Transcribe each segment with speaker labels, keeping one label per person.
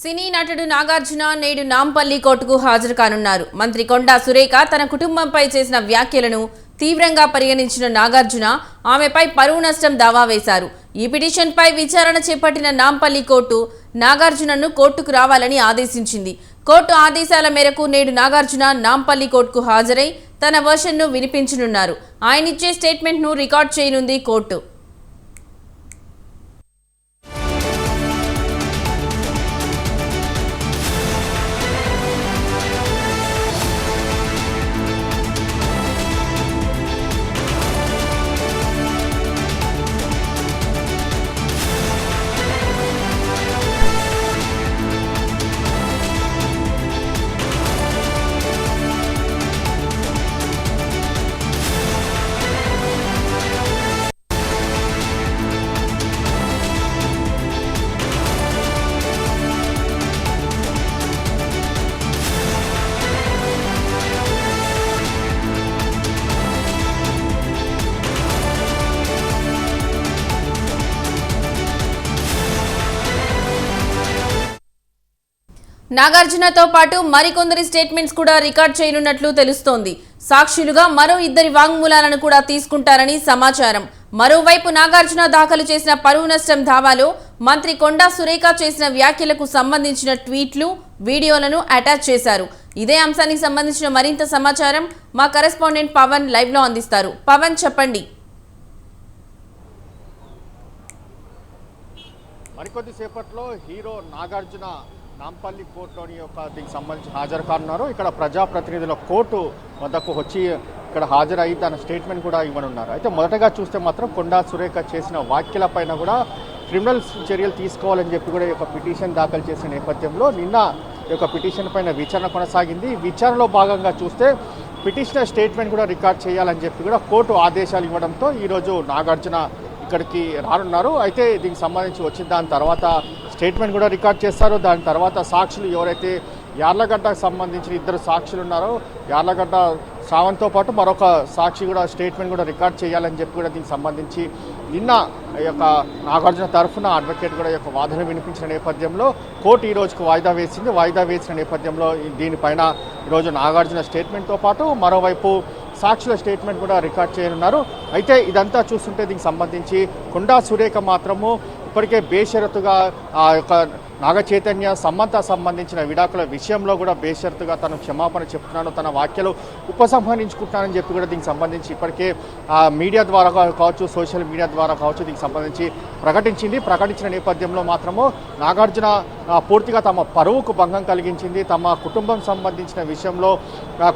Speaker 1: సినీ నటుడు నాగార్జున నేడు నాంపల్లి కోర్టుకు హాజరు కానున్నారు. మంత్రి కొండా సురేఖ తన కుటుంబంపై చేసిన వ్యాఖ్యలను తీవ్రంగా పరిగణించిన నాగార్జున ఆమెపై పరువు నష్టం దావా వేశారు. ఈ పిటిషన్పై విచారణ చేపట్టిన నాంపల్లి కోర్టు నాగార్జునను కోర్టుకు రావాలని ఆదేశించింది. కోర్టు ఆదేశాల మేరకు నేడు నాగార్జున నాంపల్లి కోర్టుకు హాజరై తన వర్షన్ను వినిపించనున్నారు. ఆయనిచ్చే స్టేట్మెంట్ను రికార్డ్ చేయనుంది కోర్టు. నాగార్జునతో పాటు మరికొందరి స్టేట్మెంట్స్ కూడా రికార్డ్ చేయనున్నట్లు తెలుస్తోంది. సాక్షులుగా మరో ఇద్దరి వాంగ్మూలాలను కూడా తీసుకుంటారని సమాచారం. మరోవైపు నాగార్జున దాఖలు చేసిన పరువు నష్టం దావాలో మంత్రి కొండా సురేఖ చేసిన వ్యాఖ్యలకు సంబంధించిన ట్వీట్లు వీడియోలను అటాచ్ చేశారు. ఇదే అంశానికి సంబంధించిన మరింత సమాచారం మా కరెస్పాండెంట్ పవన్ లైవ్లో అందిస్తారు. పవన్ చెప్పండి.
Speaker 2: మరికొద్ది సేపట్లో హీరో నాగార్జున నాంపల్లి కోర్టులోని యొక్క దీనికి సంబంధించి హాజరు కానున్నారు. ఇక్కడ ప్రజాప్రతినిధుల కోర్టు వద్దకు వచ్చి ఇక్కడ హాజరయ్యి తన స్టేట్మెంట్ కూడా ఇవ్వనున్నారు. అయితే మొదటగా చూస్తే మాత్రం కొండా సురేఖ చేసిన వ్యాఖ్యల పైన కూడా క్రిమినల్ చర్యలు తీసుకోవాలని చెప్పి కూడా ఈ యొక్క పిటిషన్ దాఖలు చేసిన నేపథ్యంలో నిన్న ఈ యొక్క పిటిషన్ పైన విచారణ కొనసాగింది. విచారణలో భాగంగా చూస్తే పిటిషనర్ స్టేట్మెంట్ కూడా రికార్డ్ చేయాలని చెప్పి కూడా కోర్టు ఆదేశాలు ఇవ్వడంతో ఈరోజు నాగార్జున ఇక్కడికి రానున్నారు. అయితే దీనికి సంబంధించి వచ్చిన దాని తర్వాత స్టేట్మెంట్ కూడా రికార్డ్ చేస్తారు దాని తర్వాత సాక్షులు ఎవరైతే యార్లగడ్డకు సంబంధించిన ఇద్దరు సాక్షులు ఉన్నారో యార్లగడ్డ శ్రావణ్తో పాటు మరొక సాక్షి కూడా స్టేట్మెంట్ కూడా రికార్డ్ చేయాలని చెప్పి కూడా దీనికి సంబంధించి నిన్న ఈ యొక్క నాగార్జున తరఫున అడ్వకేట్ కూడా యొక్క వాదన వినిపించిన నేపథ్యంలో కోర్టు ఈ రోజుకు వాయిదా వేసింది. వాయిదా వేసిన నేపథ్యంలో ఈ- దీనిపైన ఈరోజు నాగార్జున స్టేట్మెంట్తో పాటు మరోవైపు సాక్షుల స్టేట్మెంట్ కూడా రికార్డ్ చేయనున్నారు. అయితే ఇదంతా చూస్తుంటే దీనికి సంబంధించి కొండా సురేఖ మాత్రము ఇప్పటికే బేషరతుగా ఆ యొక్క నాగ చైతన్య సమ్మంత సంబంధించిన విడాకుల విషయంలో కూడా బేషరతుగా తను క్షమాపణ చెప్తున్నాను తన వ్యాఖ్యలు ఉపసంహరించుకుంటున్నానని చెప్పి కూడా దీనికి సంబంధించి ఇప్పటికే మీడియా ద్వారా కావచ్చు సోషల్ మీడియా ద్వారా కావచ్చు దీనికి సంబంధించి ప్రకటించింది. ప్రకటించిన నేపథ్యంలో మాత్రము నాగార్జున పూర్తిగా తమ పరువుకు భంగం కలిగించింది. తమ కుటుంబం సంబంధించిన విషయంలో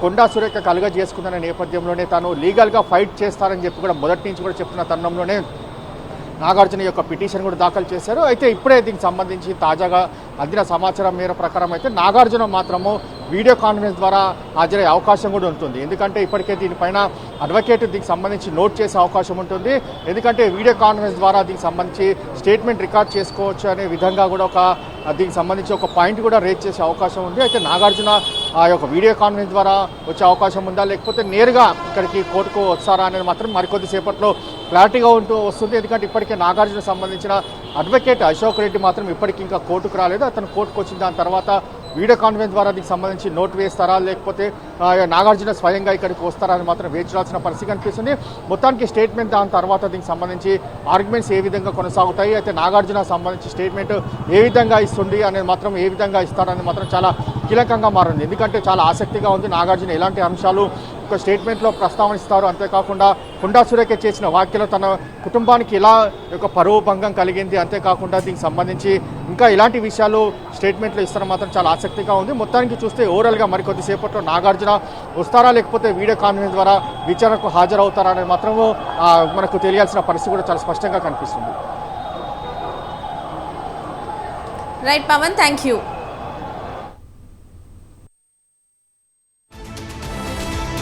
Speaker 2: కొండా సురేఖ కలుగజేసుకుందనే నేపథ్యంలోనే తాను లీగల్గా ఫైట్ చేస్తానని చెప్పి కూడా మొదటి నుంచి కూడా చెప్తున్న తరుణంలోనే నాగార్జున యొక్క పిటిషన్ కూడా దాఖలు చేశారు. అయితే ఇప్పుడే దీనికి సంబంధించి తాజాగా అందిన సమాచారం మేర ప్రకారం అయితే నాగార్జున మాత్రము వీడియో కాన్ఫరెన్స్ ద్వారా హాజరయ్యే అవకాశం కూడా ఉంటుంది. ఎందుకంటే ఇప్పటికే దీనిపైన అడ్వకేట్ దీనికి సంబంధించి నోట్ చేసే అవకాశం ఉంటుంది. ఎందుకంటే వీడియో కాన్ఫరెన్స్ ద్వారా దీనికి సంబంధించి స్టేట్మెంట్ రికార్డ్ చేసుకోవచ్చు అనే విధంగా కూడా ఒక దీనికి సంబంధించి ఒక పాయింట్ కూడా రేజ్ చేసే అవకాశం ఉంది. అయితే నాగార్జున ఆ యొక్క వీడియో కాన్ఫరెన్స్ ద్వారా వచ్చే అవకాశం ఉందా? లేకపోతే నేరుగా ఇక్కడికి కోర్టుకు వస్తారా అనేది మాత్రం మరికొద్దిసేపట్లో క్లారిటీగా ఉంటూ వస్తుంది. ఎందుకంటే ఇప్పటికే నాగార్జున సంబంధించిన అడ్వకేట్ అశోక్ రెడ్డి మాత్రం ఇప్పటికి ఇంకా కోర్టుకు రాలేదు. అతను కోర్టుకు వచ్చిన దాని తర్వాత వీడియో కాన్ఫరెన్స్ ద్వారా దీనికి సంబంధించి నోట్ వేస్తారా? లేకపోతే నాగార్జున స్వయంగా ఇక్కడికి వస్తారా అని మాత్రం వేచి చూడాల్సిన పరిస్థితి కనిపిస్తుంది. మొత్తానికి స్టేట్మెంట్ దాని తర్వాత దీనికి సంబంధించి ఆర్గ్యుమెంట్స్ ఏ విధంగా కొనసాగుతాయి? అయితే నాగార్జున సంబంధించి స్టేట్మెంట్ ఏ విధంగా ఇస్తుంది? అనేది మాత్రం ఏ విధంగా ఇస్తారని మాత్రం చాలా కీలకంగా మారింది. ఎందుకంటే చాలా ఆసక్తిగా ఉంది నాగార్జున. ఎలాంటి అంశాలు ఒక స్టేట్మెంట్లో ప్రస్తావనిస్తారు? అంతేకాకుండా కొండా సురేఖ చేసిన వ్యాఖ్యలు తన కుటుంబానికి ఎలా యొక్క పరువు భంగం కలిగింది? అంతేకాకుండా దీనికి సంబంధించి ఇంకా ఇలాంటి విషయాలు స్టేట్మెంట్లో ఇస్తారని మాత్రం చాలా ఆసక్తిగా ఉంది. మొత్తానికి చూస్తే ఓవరాల్గా మరికొద్దిసేపట్లో నాగార్జున వస్తారా లేకపోతే వీడియో కాన్ఫరెన్స్ ద్వారా విచారణకు హాజరవుతారా అనేది మాత్రము మనకు తెలియాల్సిన పరిస్థితి కూడా చాలా స్పష్టంగా కనిపిస్తుంది.
Speaker 1: Right Pawan thank you